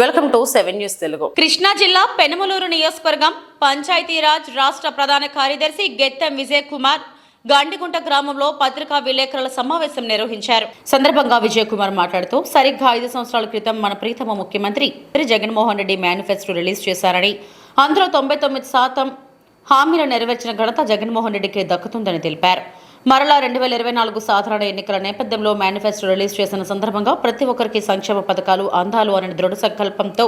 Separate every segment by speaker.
Speaker 1: Welcome to seven news Telugu.
Speaker 2: Krishna జిల్లా పెనమలూరు నియోజకవర్గం పంచాయతీరాజ్ రాష్ట్ర ప్రధాన కార్యదర్శి గెత్తం విజయ్ కుమార్ గండిగుంట గ్రామంలో పత్రికా విలేకరుల సమావేశం నిర్వహించారు. సందర్భంగా విజయ్ కుమార్ మాట్లాడుతూ సరిగ్గా ఐదు సంవత్సరాల క్రితం మన ప్రీతమ ముఖ్యమంత్రి శ్రీ జగన్మోహన్ రెడ్డి మేనిఫెస్టో రిలీజ్ చేశారని అందులో తొంభై తొమ్మిది శాతం హామీలు నెరవేర్చిన ఘనత జగన్మోహన్ రెడ్డికి దక్కుతుందని తెలిపారు. మరలా రెండు వేల ఇరవై నాలుగు సాధారణ ఎన్నికల నేపథ్యంలో మేనిఫెస్టో రిలీజ్ చేసిన సందర్భంగా ప్రతి ఒక్కరికి సంక్షేమ పథకాలు అందాలు అనే దృఢ సంకల్పంతో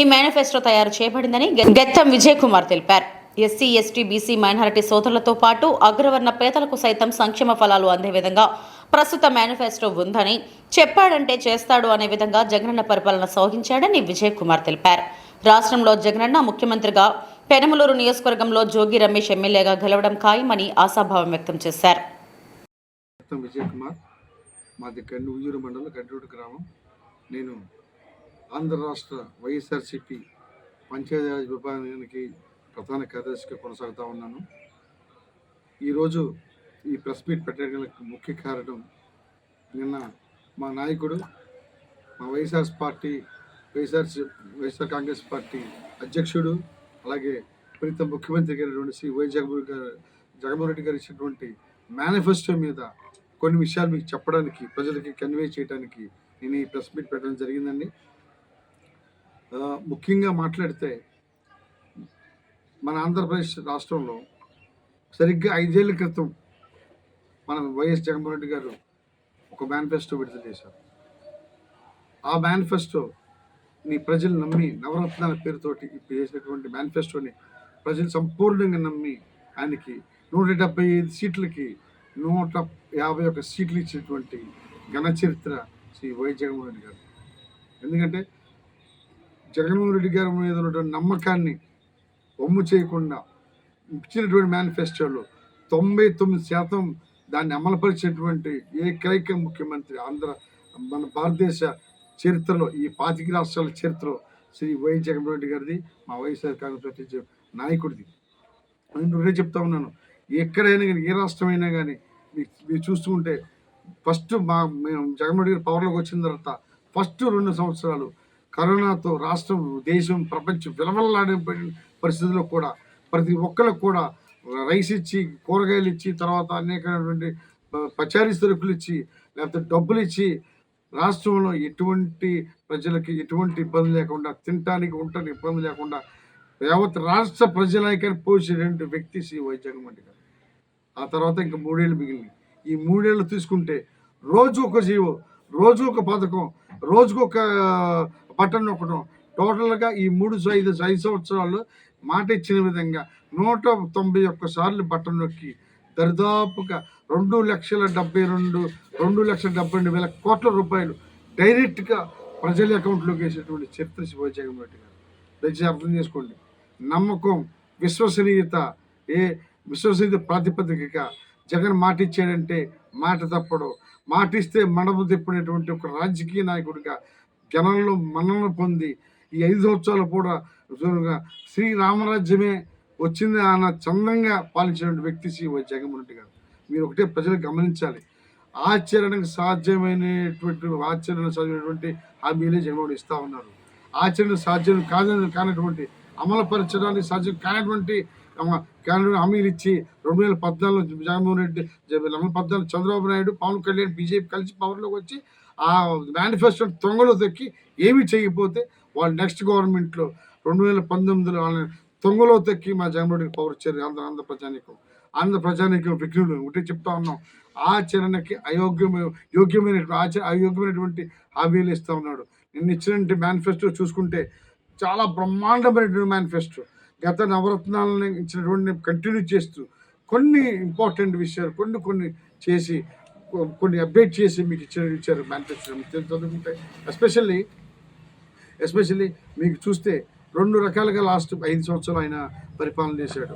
Speaker 2: ఈ మేనిఫెస్టో తయారు చేయబడిందని గెత్తం విజయ్ కుమార్ తెలిపారు. ఎస్సీ ఎస్టీ బీసీ మైనారిటీ సోదరులతో పాటు అగ్రవర్ణ పేదలకు సైతం సంక్షేమ ఫలాలు అందే విధంగా ప్రస్తుత మేనిఫెస్టో ఉందని చెప్పాడంటే చేస్తాడు అనే విధంగా జగనన్న పరిపాలన సాగించాడని విజయ్ కుమార్ తెలిపారు. రాష్ట్రంలో జగనన్న ముఖ్యమంత్రిగా పెనమలూరు నియోజకవర్గంలో జోగి రమేష్ ఎమ్మెల్యేగా గెలవడం ఖాయమని ఆశాభావం వ్యక్తం చేశారు.
Speaker 3: రత్నం విజయ్ కుమార్ మాది గండి ఉయ్యూరు మండలం గడ్డూరు గ్రామం. నేను ఆంధ్ర రాష్ట్ర వైఎస్ఆర్సిపి పంచాయతీరాజ్ విభాగానికి ప్రధాన కార్యదర్శిగా కొనసాగుతూ ఉన్నాను. ఈరోజు ఈ ప్రెస్ మీట్ పెట్టడానికి ముఖ్య కారణం నిన్న మా నాయకుడు మా YSR party YSR YSR Congress party అధ్యక్షుడు అలాగే ప్రతి ముఖ్యమంత్రి గారు శ్రీ వై జగన్మోహన్ గారు జగన్మోహన్ రెడ్డి గారు ఇచ్చినటువంటి మేనిఫెస్టో మీద కొన్ని విషయాలు మీకు చెప్పడానికి ప్రజలకి కన్వే చేయడానికి నేను ఈ ప్రెస్ మీట్ పెట్టడం జరిగిందండి. ముఖ్యంగా మాట్లాడితే మన ఆంధ్రప్రదేశ్ రాష్ట్రంలో సరిగ్గా ఐదేళ్ళ క్రితం మన వైఎస్ జగన్మోహన్ రెడ్డి గారు ఒక మేనిఫెస్టో విడుదల చేశారు. ఆ మేనిఫెస్టో నీ ప్రజలు నమ్మి నవరత్నాల పేరుతోటి చేసినటువంటి మేనిఫెస్టోని ప్రజలు సంపూర్ణంగా నమ్మి ఆయనకి నూట డెబ్బై ఐదు సీట్లకి నూట యాభై ఒక్క సీట్లు ఇచ్చినటువంటి ఘన చరిత్ర శ్రీ వై జగన్మోహన్ రెడ్డి గారు. ఎందుకంటే జగన్మోహన్ రెడ్డి గారి మీద ఉన్నటువంటి నమ్మకాన్ని ఒమ్ము చేయకుండా ఇచ్చినటువంటి మేనిఫెస్టోలో తొంభై తొమ్మిది శాతం దాన్ని అమలుపరిచేటువంటి ఏకైక ముఖ్యమంత్రి ఆంధ్ర మన భారతదేశ చరిత్రలో ఈ పాతిక రాష్ట్రాల చరిత్రలో శ్రీ వై జగన్మోహన్ రెడ్డి గారిది మా వైఎస్ఆర్ కాంగ్రెస్ పార్టీ నాయకుడిది. నేను చెప్తా ఉన్నాను. ఎక్కడైనా కానీ ఏ రాష్ట్రమైనా కానీ మీరు చూసుకుంటే ఫస్ట్ మా మేము జగన్మోహన్ గారు పవర్లోకి వచ్చిన తర్వాత ఫస్ట్ రెండు సంవత్సరాలు కరోనాతో రాష్ట్రం దేశం ప్రపంచం విలవల్లాడే పరిస్థితుల్లో కూడా ప్రతి ఒక్కరికి కూడా రైస్ ఇచ్చి కూరగాయలు ఇచ్చి తర్వాత అనేకమైనటువంటి పచారి పచారీ సరుకులు ఇచ్చి లేకపోతే డబ్బులు ఇచ్చి రాష్ట్రంలో ఎటువంటి ప్రజలకి ఎటువంటి ఇబ్బంది లేకుండా తినటానికి ఉండటానికి ఇబ్బంది లేకుండా యావత్ రాష్ట్ర ప్రజలైకని పోసినటువంటి వ్యక్తి శ్రీ వై గారు. ఆ తర్వాత ఇంకా మూడేళ్ళు మిగిలింది. ఈ మూడేళ్ళు తీసుకుంటే రోజు ఒక జీవో రోజు ఒక పథకం రోజుకు ఒక బటన్ నొక్కడం టోటల్గా ఈ మూడు ఐదు ఐదు సంవత్సరాల్లో మాట ఇచ్చిన విధంగా నూట తొంభై ఒక్క సార్లు బటన్ నొక్కి దరిదాపుగా రెండు లక్షల డెబ్బై రెండు రెండు లక్షల డెబ్బై రెండు వేల కోట్ల రూపాయలు డైరెక్ట్గా ప్రజల అకౌంట్లోకి వేసేటువంటి చరిత్ర శివ రెడ్డి గారు. దయచేసి అర్థం చేసుకోండి. నమ్మకం విశ్వసనీయత ఏ విశ్వసనీయత ప్రాతిపదికగా జగన్ మాట ఇచ్చాడంటే మాట తప్పడు. మాట ఇస్తే మనము తిప్పినటువంటి ఒక రాజకీయ నాయకుడిగా జనంలో మన్నన పొంది ఈ ఐదు సంవత్సరాలు కూడా శ్రీరామరాజ్యమే వచ్చింది అన్న చందంగా పాలించినటువంటి వ్యక్తి శ్రీ జగన్మోహన్ రెడ్డి గారు. మీరు ఒకటే ప్రజలు గమనించాలి. ఆచరణకు సాధ్యమైనటువంటి ఆచరణ సాధ్యమైనటువంటి హామీలే జగన్మోహన్ ఇస్తూ ఉన్నారు. ఆచరణ సాధ్యం కాదని కానటువంటి అమలుపరచడానికి సాధ్యం కానటువంటి అమ- హామీలు ఇచ్చి రెండు వేల పద్నాలుగులో జగన్మోహన్ రెడ్డి రెండు వేల పద్నాలుగు చంద్రబాబు నాయుడు పవన్ కళ్యాణ్ బీజేపీ కలిసి పవర్లోకి వచ్చి ఆ మేనిఫెస్టో తొంగలో తొక్కి ఏమీ చేయకపోతే వాళ్ళు నెక్స్ట్ గవర్నమెంట్లో రెండు వేల పంతొమ్మిదిలో వాళ్ళని తొంగలో తొక్కి మా జగన్మోహన్ రెడ్డి పవర్ ఇచ్చారు ఆంధ్ర ఆంధ్ర ప్రజానీకం. ఆంధ్ర ప్రజానీకం విఘ్నులు. ఒకటే చెప్తా ఉన్నాం. ఆచరణకి అయోగ్యమైన యోగ్యమైనటువంటి ఆచ అయోగ్యమైనటువంటి హామీలు ఇస్తూ ఉన్నాడు. నిన్న ఇచ్చినటువంటి మేనిఫెస్టో చూసుకుంటే చాలా బ్రహ్మాండమైనటువంటి మేనిఫెస్టో గత నవరత్నాలను ఇచ్చినటువంటి కంటిన్యూ చేస్తూ కొన్ని ఇంపార్టెంట్ విషయాలు కొన్ని కొన్ని చేసి కొన్ని అప్డేట్ చేసి మీకు ఇచ్చిన ఇచ్చారు మేనిఫెస్టో చదువుకుంటే. ఎస్పెషల్లీ ఎస్పెషల్లీ మీకు చూస్తే రెండు రకాలుగా లాస్ట్ ఐదు సంవత్సరాలు ఆయన పరిపాలన చేశాడు.